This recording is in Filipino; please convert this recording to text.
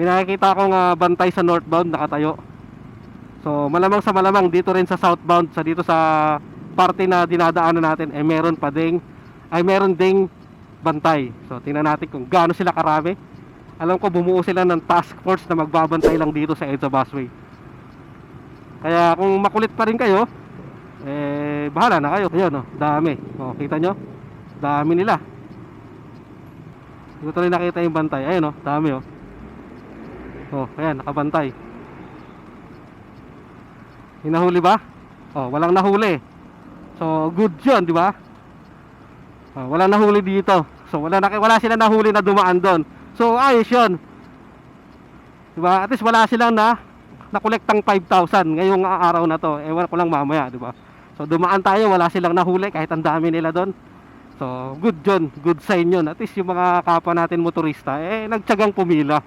May nakikita akong ah, bantay sa northbound nakatayo. So, malamang sa malamang dito rin sa southbound, sa dito sa parte na dinadaanan natin, eh meron pa ding, ay meron ding bantay. So, tingnan natin kung gaano sila karami. Alam ko bumuo sila ng task force na magbabantay lang dito sa EDSA Busway. Kaya kung makulit pa rin kayo, eh bahala na kayo. Ayun, oh, dami. Oh, kita nyo? Dami nila. Hindi ko nakita yung bantay. Ayun, oh, dami, oh. Oh, ayan, nakabantay. Hinahuli ba? Oh, walang nahuli. So, good 'yun, di ba? Oh, walang nahuli dito. So, wala na wala sila nahuli na dumaan doon. So, ayos 'yun. Di ba? At least wala silang na nakolektang 5,000 ngayong araw na to. Ewan ko lang mamaya, di ba? So, dumaan tayo, wala silang nahuli kahit ang dami nila doon. So, good yun. Good sign yun. At least yung mga kapwa natin motorista, eh, nagtsagang pumila.